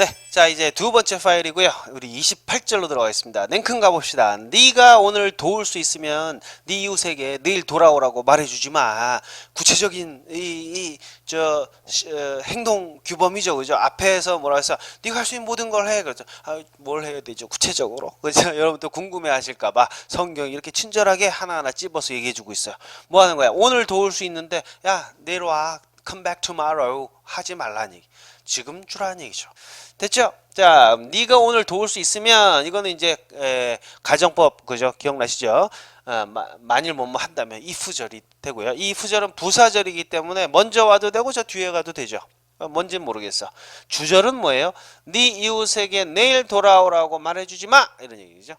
네, 자 이제 두 번째 파일이고요. 우리 28절로 들어가겠습니다. 냉큼 가봅시다. 네가 오늘 도울 수 있으면 네 이웃에게 내일 돌아오라고 말해주지 마. 구체적인 이저 어, 행동 규범이죠, 그죠? 앞에서 뭐라 해서 네가 할 수 있는 모든 걸 해. 그렇죠? 아, 뭘 해야 되죠? 구체적으로. 그죠? 여러분도 궁금해하실까봐 성경이 이렇게 친절하게 하나하나 찝어서 얘기해주고 있어요. 뭐 하는 거야? 오늘 도울 수 있는데 야 내일 와. Come back tomorrow 하지 얘기. 지금 주라는 얘기죠. 됐죠? 자, 네가 오늘 도울 수 있으면 이거는 이제 에, 가정법 그죠? 기억나시죠? 어, 마, 만일 뭐뭐 한다면 if절이 되고요. 이 if절은 부사절이기 때문에 먼저 와도 되고 저 뒤에 가도 되죠. 어, 뭔지는 모르겠어. 주절은 뭐예요? 네 이웃에게 내일 돌아오라고 말해주지 마 이런 얘기죠.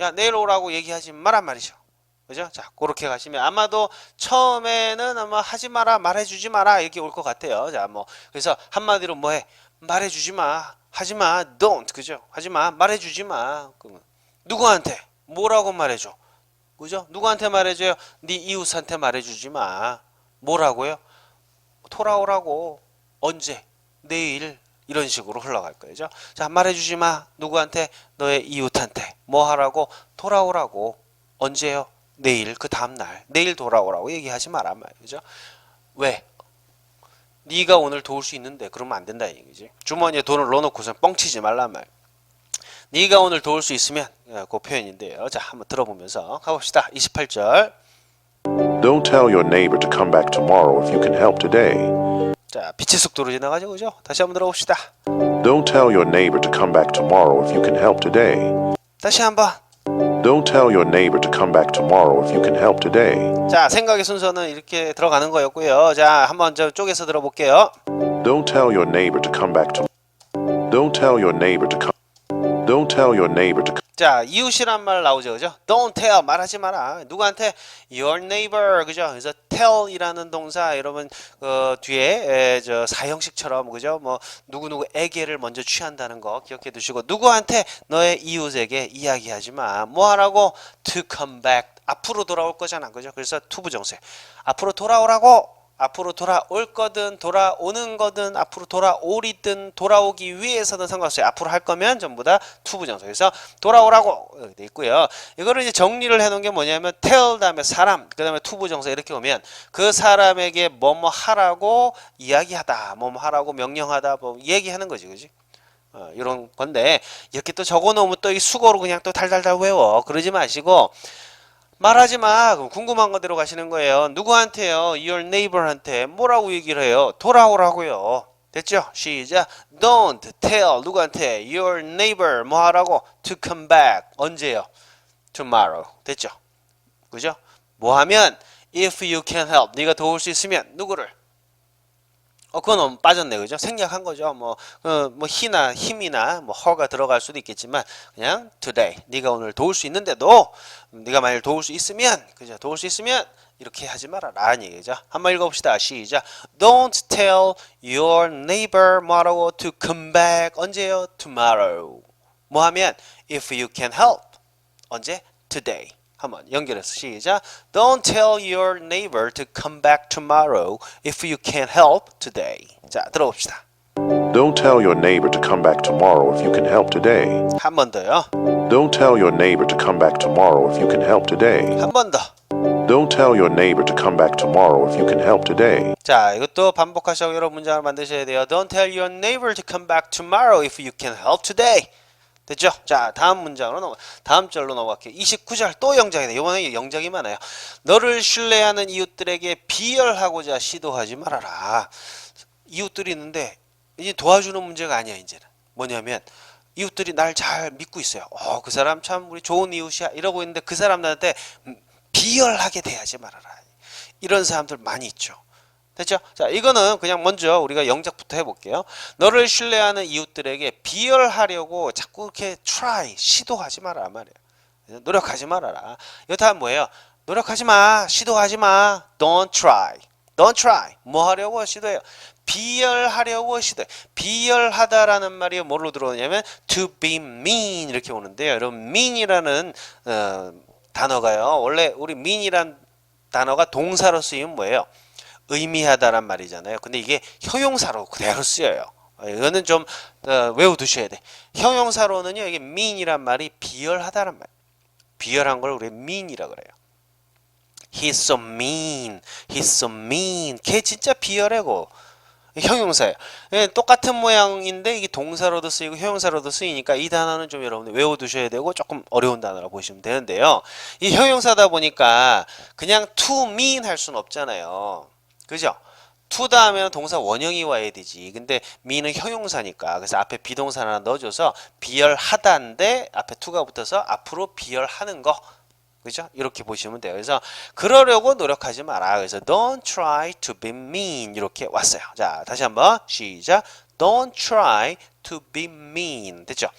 야 내일 오라고 얘기하지 마란 말이죠. 그죠? 자, 그렇게 가시면 아마도 처음에는 아마 하지 마라, 말해주지 마라 이렇게 올 것 같아요. 자, 뭐 그래서 한마디로 뭐해? 말해주지 마, 하지 마, don't 그죠? 하지 마, 말해주지 마. 그러면 누구한테? 뭐라고 말해줘? 그죠? 누구한테 말해줘요? 네 이웃한테 말해주지 마. 뭐라고요? 돌아오라고. 언제? 내일. 이런 식으로 흘러갈 거예요. 자, 말해주지 마. 누구한테? 너의 이웃한테. 뭐 하라고? 돌아오라고. 언제요? 내일 그 다음 날 내일 돌아오라고 얘기하지 마란 말이죠. 왜? 네가 오늘 도울 수 있는데 그러면 안 된다 이 얘기지. 주머니에 돈을 넣어놓고선 뻥치지 말란 말. 네가 오늘 도울 수 있으면 예, 그 표현인데요. 자 한번 들어보면서 가봅시다. 28절. Don't tell your neighbor to come back tomorrow if you can help today. 자 빛의 속도로 지나가죠, 그죠? 다시 한번 들어봅시다. Don't tell your neighbor to come back tomorrow if you can help today. 다시 한번. Don't tell your neighbor to come back tomorrow if you can help today. 자 생각의 순서는 이렇게 들어가는 거였고요. 자 한번 저 쪽에서 들어볼게요. Don't tell your neighbor to come back to Don't tell your neighbor to come Don't tell your neighbor to 자 이웃이란 말 나오죠 그죠 don't tell 말하지 마라 누구한테 your neighbor 그죠 그래서 tell이라는 동사 여러분 어, 뒤에 에, 저 사형식처럼 그죠? 뭐 누구 누구에게를 먼저 취한다는 거 기억해 두시고 누구한테? 너의 이웃에게 이야기하지 마 뭐 하라고? To come back. 앞으로 돌아올 거잖아. 그죠? 그래서 to 부정세 앞으로 돌아오라고 앞으로 돌아올 거든 돌아오는 거든 앞으로 돌아오리든 돌아오기 위해서든 상관없어요. 앞으로 할 거면 전부 다 투부정사. 그래서 돌아오라고 이렇게 돼 있고요. 이거를 이제 정리를 해놓은 게 뭐냐면 tell 다음에 사람 그 다음에 투부정사 이렇게 오면 그 사람에게 뭐뭐 하라고 이야기하다, 뭐뭐 하라고 명령하다, 뭐 얘기하는 거지, 그지? 어, 이런 건데 이렇게 또 적어놓으면 또 이 수고로 그냥 또 달달달 외워 그러지 마시고 말하지 마. 궁금한 거 대로 가시는 거예요. 누구한테요? Your neighbor한테 뭐라고 얘기를 해요? 돌아오라고요. 됐죠? 시작. Don't tell 누구한테 your neighbor 뭐 하라고? To come back. 언제요? Tomorrow. 됐죠? 그죠? 뭐 하면 if you can help 네가 도울 수 있으면 누구를? 어, 그건 너무 빠졌네, 그죠? 생략한 거죠. 뭐, 어, 뭐, 희나, 힘이나, 뭐, 허가 들어갈 수도 있겠지만, 그냥, today. 네가 오늘 도울 수 있는데도, 네가 만일 도울 수 있으면, 그죠? 도울 수 있으면, 이렇게 하지 마라. 라는 얘기죠. 한번 읽어봅시다. 시작. Don't tell your neighbor 뭐라고 to come back. 언제요? Tomorrow. 뭐 하면, if you can help. 언제? Today. 한번 연결해서 시작. Don't tell your neighbor to come back tomorrow if you can't help today. 자, 들어봅시다. Don't tell your neighbor to come back tomorrow if you can help today. 한 번 더요. Don't tell your neighbor to come back tomorrow if you can help today. 한 번 더. Don't tell your neighbor to come back tomorrow if you can help today. 자, 이것도 반복하시고 여러 문장을 만드셔야 돼요. Don't tell your neighbor to come back tomorrow if you can help today. 됐죠? 자, 다음 문장으로 넘어. 다음 절로 넘어갈게요. 29절 또 영작이네. 이번에 영작이 많아요. 너를 신뢰하는 이웃들에게 비열하고자 시도하지 말아라. 이웃들이 있는데 이제 도와주는 문제가 아니야 이제는. 뭐냐면 이웃들이 날 잘 믿고 있어요. 어, 그 사람 참 우리 좋은 이웃이야 이러고 있는데 그 사람들한테 음, 비열하게 대하지 말아라. 이런 사람들 많이 있죠. 됐죠? 자, 이거는 그냥 먼저 우리가 영작부터 해볼게요. 너를 신뢰하는 이웃들에게 비열하려고 자꾸 이렇게 try, 시도하지 마라 말이야. 노력하지 말아라. 다 뭐예요? 노력하지 마, 시도하지 마. Don't try, don't try. 뭐 하려고 시도해요? 비열하려고 시도해. 비열하다라는 말이 뭐로 들어오냐면 to be mean 이렇게 오는데요. 여러분 mean이라는 어, 단어가요. 원래 우리 mean이란 단어가 동사로 쓰이면 뭐예요? 의미하다란 말이잖아요. 근데 이게 형용사로 그대로 쓰여요. 어, 이거는 좀 어, 외워두셔야 돼. 형용사로는요 이게 mean이란 말이 비열하다란 말. 비열한 걸 우리 mean이라 그래요. He's so mean. He's so mean. 걔 진짜 비열해고. 형용사예요. 예, 똑같은 모양인데 이게 동사로도 쓰이고 형용사로도 쓰이니까 이 단어는 좀 여러분들 외워두셔야 되고 조금 어려운 단어라 보시면 되는데요. 이 형용사다 보니까 그냥 to mean 할 수는 없잖아요. 그죠? to 다음에는 동사 원형이 와야 되지. 근데 mean은 형용사니까 그래서 앞에 비동사 하나 넣어줘서 비열하다인데 앞에 to가 붙어서 앞으로 비열하는 거. 그죠? 이렇게 보시면 돼요. 그래서 그러려고 노력하지 마라. 그래서 don't try to be mean 이렇게 왔어요. 자, 다시 한번 시작. Don't try to be mean. 됐죠?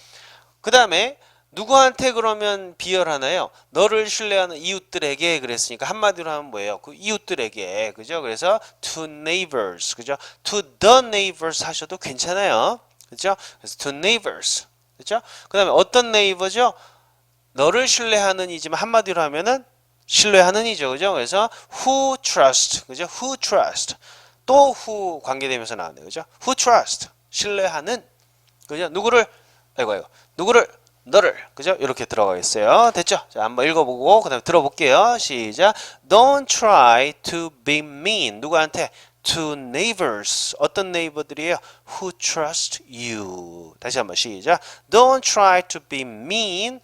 그 다음에 누구한테 그러면 비열하나요? 너를 신뢰하는 이웃들에게 그랬으니까 한마디로 하면 뭐예요? 그 이웃들에게 그죠? 그래서 to neighbors 그죠? to the neighbors 하셔도 괜찮아요. 그죠? 그래서 to neighbors 그죠? 그 다음에 어떤 네이버죠? 너를 신뢰하는 이지만 한마디로 하면은 신뢰하는 이죠. 그죠? 그래서 who trust. 그죠? who trust. 또 who 관계되면서 나왔네요. 그죠? who trust. 신뢰하는 그죠? 누구를 아이고 아이고. 누구를 너를 그죠? 이렇게 들어가 있어요. 됐죠? 자, 한번 읽어 보고 그다음에 들어볼게요. 시작. Don't try to be mean. 누구한테? To neighbors. 어떤 네이버들이에요? Who trust you. 다시 한번 시작. Don't try to be mean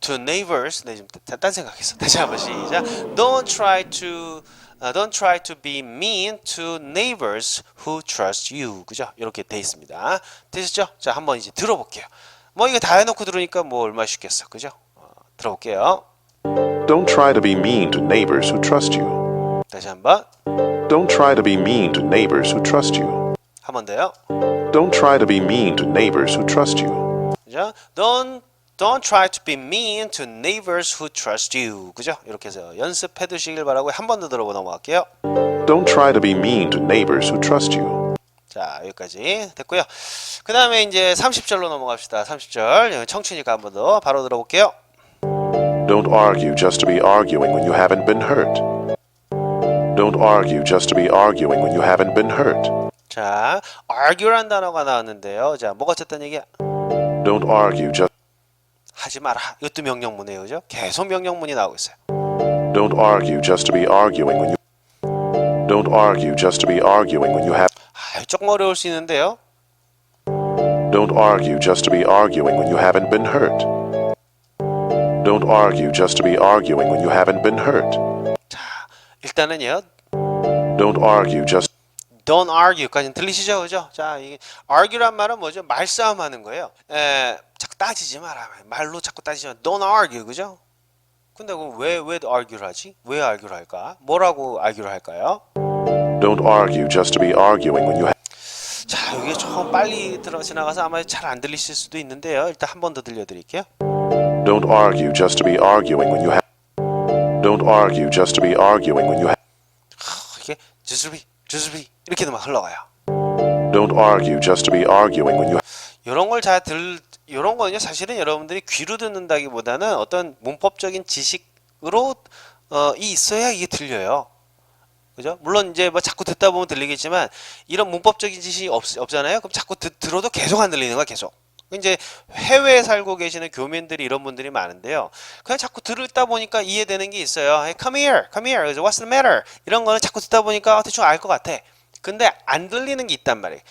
to neighbors. 네, 지금 딴- 딴 생각했어. 다시 한번 시작. Don't try to uh, don't try to be mean to neighbors who trust you. 그죠? 이렇게 돼 있습니다. 되셨죠? 자, 한번 이제 들어볼게요. 뭐 이거 다 해놓고 들으니까 뭐 얼마 쉽겠어. 그죠? 어, 들어볼게요. Don't try to be mean to neighbors who trust you. 다시 한번. Don't try to be mean to neighbors who trust you. 한 번 더요. Don't try to be mean to neighbors who trust you. 그죠? Don't Don't try to be mean to neighbors who trust you. 그죠? 이렇게 해서 연습해 두시길 바라고 한 번 더 들어보고 넘어갈게요. Don't try to be mean to neighbors who trust you. 자, 여기까지 됐고요. 그 다음에 이제 30절로 넘어갑시다. 30절. 청취니까 한 번 더 바로 들어볼게요. Don't argue just to be arguing when you haven't been hurt. Don't argue just to be arguing when you haven't been hurt. 자, argue란 단어가 나왔는데요. 자, 뭐가 어쨌든 얘기야? Don't argue just 하지 마라. 이것도 명령문이에요. 그죠? 계속 명령문이 나오고 있어요. don't argue just to be arguing when you Don't argue just to be arguing when you have 아, 조금 어려울 수 있는데요. Don't argue just to be arguing when you haven't been hurt. Don't argue just to be arguing when you haven't been hurt. 자, 일단은요. Don't argue just Don't argue까지는 들리시죠? 그죠? 자, 이게 argue란 말은 뭐죠? 말싸움 하는 거예요. 에, 자꾸 따지지 마라. 말로 자꾸 따지지 마. Don't argue. 그죠? 근데 그럼 왜, 왜 argue를 하지? 왜 argue를 할까? 뭐라고 argue를 할까요? Don't argue just to be arguing when you have 자, 여기 조금 빨리 들어 지나가서 아마 잘 안 들리실 수도 있는데요. 일단 한 번 더 들려 드릴게요. Don't argue just to be arguing when you have Don't argue just to be arguing when you have 하, 이게 주스비, 주스비 이렇게도 막 흘러가요. Don't argue just to be arguing when you 이런 걸 잘 들, 이런 거는요 사실은 여러분들이 귀로 듣는다기보다는 어떤 문법적인 지식으로 어, 이 있어야 이게 들려요. 그죠? 물론 이제 뭐 자꾸 듣다 보면 들리겠지만 이런 문법적인 지식이 없, 없잖아요. 그럼 자꾸 듣, 들어도 계속 안 들리는 거야, 계속. 이제 해외에 살고 계시는 교민들이 이런 분들이 많은데요. 그냥 자꾸 들을다 보니까 이해되는 게 있어요. Hey, come here, come here. What's the matter? 이런 거는 자꾸 듣다 보니까 아, 대충 알 것 같아. 근데 안 들리는 게 있단 말이에요.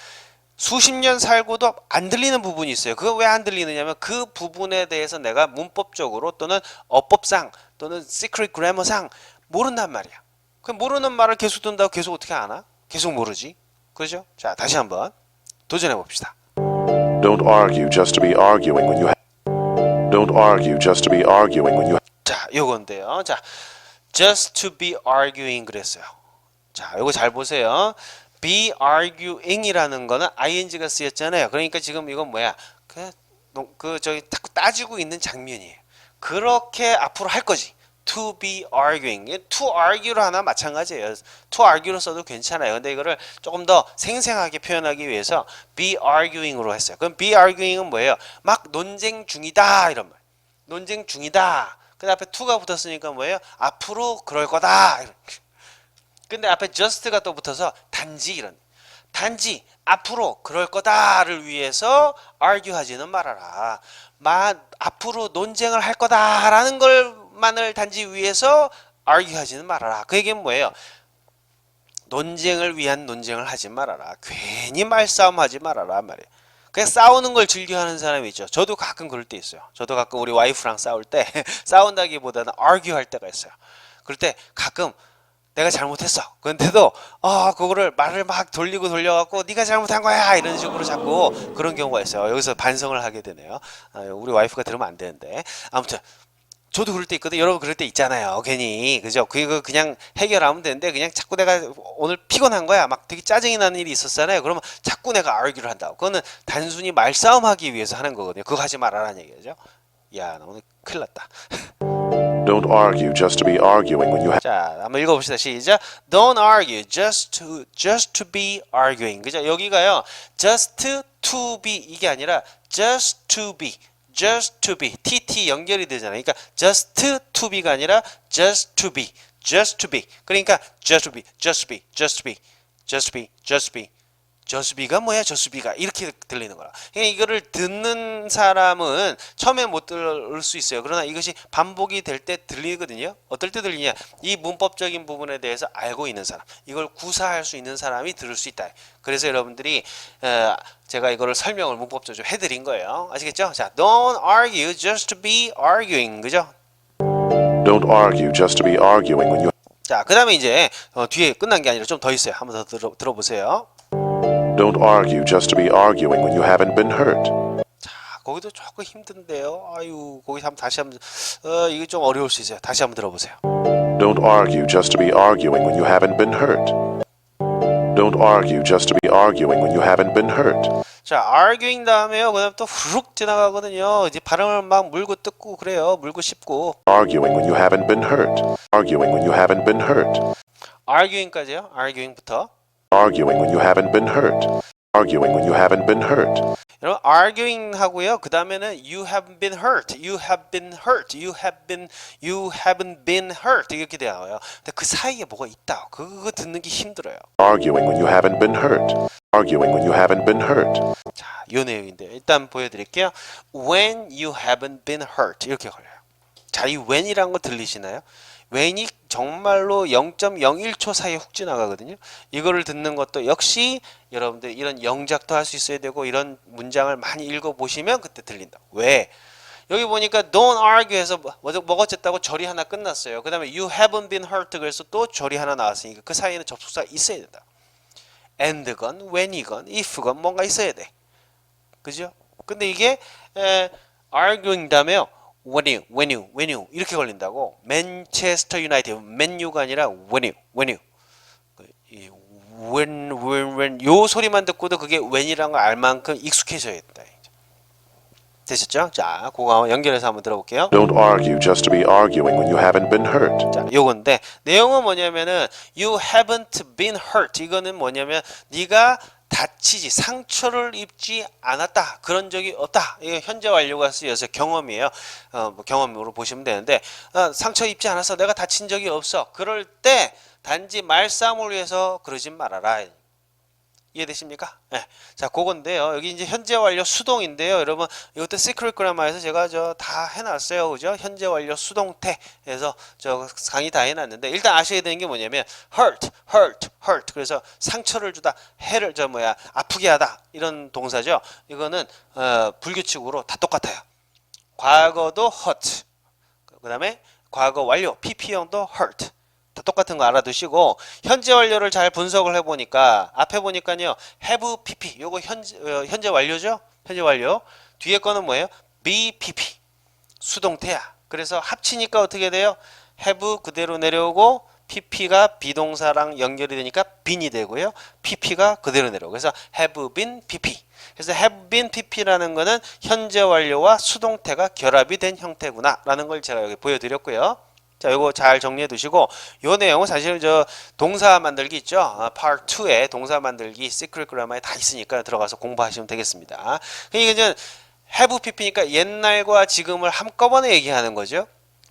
수십 년 살고도 안 들리는 부분이 있어요. 그거 왜 안 들리느냐면 그 부분에 대해서 내가 문법적으로 또는 어법상 또는 secret grammar상 모른단 말이야. 그 모르는 말을 계속 듣는다고 계속 어떻게 아나? 계속 모르지. 그죠? 자, 다시 한번 도전해 봅시다. Don't argue just to be arguing when you have Don't argue just to be arguing when you have 자, 요건데요. 자, just to be arguing 그랬어요. 자, 요거 잘 보세요. be arguing이라는 거는 ing가 쓰였잖아요. 그러니까 지금 이건 뭐야? 그, 농- 그 저기 자꾸 따지고 있는 장면이에요. 그렇게 앞으로 할 거지. To be arguing. to argue로 하나 마찬가지예요. to argue로 써도 괜찮아요. 근데 이거를 조금 더 생생하게 표현하기 위해서 be arguing으로 했어요. 그럼 be arguing은 뭐예요? 막 논쟁 중이다 이런 말. 논쟁 중이다. 그 앞에 to가 붙었으니까 뭐예요? 앞으로 그럴 거다. 근데 앞에 just가 또 붙어서 단지 이런. 단지 앞으로 그럴 거다를 위해서 argue하지는 말아라. 마, 앞으로 논쟁을 할 거다라는 걸 만을 단지 위해서 argue하지는 말아라. 그 얘기는 뭐예요? 논쟁을 위한 논쟁을 하지 말아라. 괜히 말싸움하지 말아라 말이에요. 그냥 싸우는 걸 즐겨하는 사람이 있죠. 저도 가끔 그럴 때 있어요. 저도 가끔 우리 와이프랑 싸울 때 싸운다기보다는 argue 할 때가 있어요. 그럴 때 가끔 내가 잘못했어. 근데도 아 그거를 말을 막 돌리고 돌려갖고 네가 잘못한 거야 이런 식으로 자꾸 그런 경우가 있어요. 여기서 반성을 하게 되네요. 아, 우리 와이프가 들으면 안 되는데 아무튼 저도 그럴 때 있거든. 여러분 그럴 때 있잖아요. 괜히 그죠? 그거 그냥 해결하면 되는데 그냥 자꾸 내가 오늘 피곤한 거야. 막 되게 짜증이 나는 일이 있었잖아요. 그러면 자꾸 내가 argue를 한다고. 그거는 단순히 말싸움하기 위해서 하는 거거든요. 그거 하지 말아라는 얘기죠. 야, 나 오늘 큰일 났다. Don't argue just to be arguing when you have 자, 한번 읽어봅시다. 시작. Don't argue just to just to be arguing. 그죠? 여기가요. just to be 이게 아니라 just to be. Just to be. tt 연결이 되잖아요. 그러니까 just to be가 아니라 just to be. just to be. 그러니까 just to be. just to be. just to be. just to be. just to be. 저수비가 뭐야 저수비가 이렇게 들리는 거라. 그러니까 이거를 듣는 사람은 처음에 못 들을 수 있어요. 그러나 이것이 반복이 될 때 들리거든요. 어떨 때 들리냐? 이 문법적인 부분에 대해서 알고 있는 사람, 이걸 구사할 수 있는 사람이 들을 수 있다. 그래서 여러분들이 어, 제가 이거를 설명을 문법적으로 좀 해드린 거예요. 아시겠죠? 자, don't argue just to be arguing, 그죠? Don't argue just to be arguing when you 자, 그 다음에 이제 어, 뒤에 끝난 게 아니라 좀 더 있어요. 한번 더 들어, 들어보세요. don't argue just to be arguing when you haven't been hurt. 자, 거기도 조금 힘든데요. 아유, 거기 한번 다시 한번 어, 이거 좀 어려울 수 있어요. 다시 한번 들어보세요. Don't argue just to be arguing when you haven't been hurt. Don't argue just to be arguing when you haven't been hurt. 자, arguing 다음에요. 그다음 또 후룩 지나가거든요. 이제 발음을 막 물고 뜯고 그래요. 물고 씹고. Arguing when you haven't been hurt. Arguing when you haven't been hurt. arguing까지요. arguing부터. Arguing when you haven't been hurt. Arguing when you haven't been hurt. 여러분 arguing 하고요. 그 다음에는 you have been hurt, you have been hurt, you have been, you haven't been hurt 이렇게 돼요. 근데 그 사이에 뭐가 있다. 그거 듣는 게 힘들어요. Arguing when you haven't been hurt. Arguing when you haven't been hurt. 자, 요 내용인데 일단 보여드릴게요. When you haven't been hurt 이렇게 걸려요. 자, 이 when이라는 거 들리시나요? when이 정말로 0.01초 사이에 훅 지나가거든요. 이거를 듣는 것도 역시 여러분들 이런 영작도 할 수 있어야 되고 이런 문장을 많이 읽어보시면 그때 들린다. 왜? 여기 보니까 don't argue 해서 뭐, 뭐가 어쨌다고 절이 하나 끝났어요. 그 다음에 you haven't been hurt 그래서 또 절이 하나 나왔으니까 그 사이에는 접속사가 있어야 된다. and건 when이건 if건 뭔가 있어야 돼. 그죠? 근데 이게 에, arguing 다음에요. When you, when you, when you 이렇게 걸린다고. 맨체스터 유나이티드 맨유가 아니라 when you, when you. 그, 이 when, when, when 요 소리만 듣고도 그게 when이라는 걸 알 만큼 익숙해져야 된다. 되셨죠? 자, 그거 연결해서 한번 들어볼게요. Don't argue just to be arguing when you haven't been hurt. 자, 요건데 내용은 뭐냐면은 you haven't been hurt. 이거는 뭐냐면 네가 다치지 상처를 입지 않았다 그런 적이 없다. 이게 현재 완료가 쓰여서 경험이에요. 어, 뭐 경험으로 보시면 되는데 어, 상처 입지 않았어 내가 다친 적이 없어. 그럴 때 단지 말싸움을 위해서 그러지 말아라 이해되십니까? 네. 자, 그건데요. 여기 이제 현재 완료 수동인데요. 여러분, 이것도 시크릿 그라마에서 제가 저 다 해놨어요. 그죠? 현재 완료 수동태에서 저 강의 다 해놨는데, 일단 아셔야 되는 게 뭐냐면, hurt, hurt, hurt. 그래서 상처를 주다, 해를, 저 뭐야, 아프게 하다. 이런 동사죠. 이거는, 어, 불규칙으로 다 똑같아요. 과거도 hurt. 그 다음에 과거 완료, PP형도 hurt. 다 똑같은 거 알아두시고 현재 완료를 잘 분석을 해보니까 앞에 보니까요 have pp 요거 현재 어, 현재 완료죠? 현재 완료. 뒤에 거는 뭐예요? bpp 수동태야. 그래서 합치니까 어떻게 돼요? have 그대로 내려오고 pp가 비동사랑 연결이 되니까 been이 되고요. pp가 그대로 내려오고. 그래서 have been pp. 그래서 have been pp라는 거는 현재 완료와 수동태가 결합이 된 형태구나 라는 걸 제가 여기 보여드렸고요 자, 이거 잘 정리해 두시고 요 내용은 사실 저 동사 만들기 있죠. 아, part 2에 동사 만들기 시크릿 그라마에 다 있으니까 들어가서 공부하시면 되겠습니다. 그러니까 이제 have pp니까 옛날과 지금을 한꺼번에 얘기하는 거죠.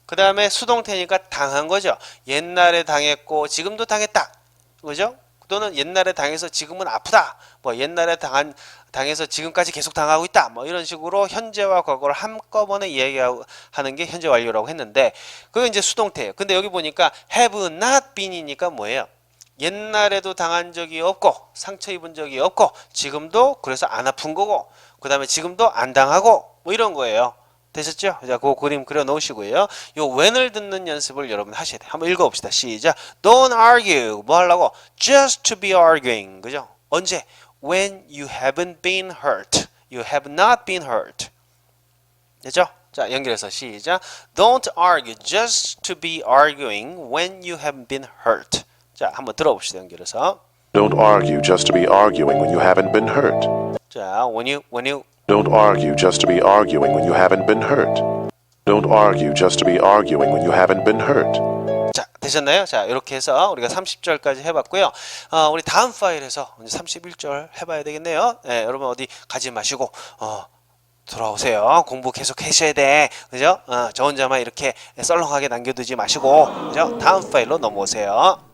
그 다음에 수동태니까 당한 거죠. 옛날에 당했고 지금도 당했다. 그죠? 또는 옛날에 당해서 지금은 아프다. 뭐 옛날에 당한 당해서 지금까지 계속 당하고 있다. 뭐 이런 식으로 현재와 과거를 한꺼번에 이야기하는 게 현재 완료라고 했는데 그게 이제 수동태예요. 근데 여기 보니까 have not been이니까 뭐예요? 옛날에도 당한 적이 없고 상처 입은 적이 없고 지금도 그래서 안 아픈 거고 그다음에 지금도 안 당하고 뭐 이런 거예요. 되셨죠? 자, 그 그림 그려 놓으시고요. 요 when을 듣는 연습을 여러분 하셔야 돼요. 한번 읽어 봅시다. 시작. Don't argue. 뭐 하려고? Just to be arguing. 그죠? 언제? When you haven't been hurt. You have not been hurt. 됐죠? 자, 연결해서 시작. Don't argue just to be arguing when you haven't been hurt. 자, 한번 들어봅시다. 연결해서. Don't argue just to be arguing when you haven't been hurt. 자, when you when you Don't argue just to be arguing when you haven't been hurt. Don't argue just to be arguing when you haven't been hurt. 자, 되셨나요? 자, 이렇게 해서 우리가 30절까지 해봤고요. 어, 우리 다음 파일에서 이제 31절 해봐야 되겠네요. 예, 여러분 어디 가지 마시고, 어, 돌아오세요. 공부 계속 하셔야 돼. 그죠? 어, 저 혼자만 이렇게 썰렁하게 남겨두지 마시고, 그죠? 다음 파일로 넘어오세요.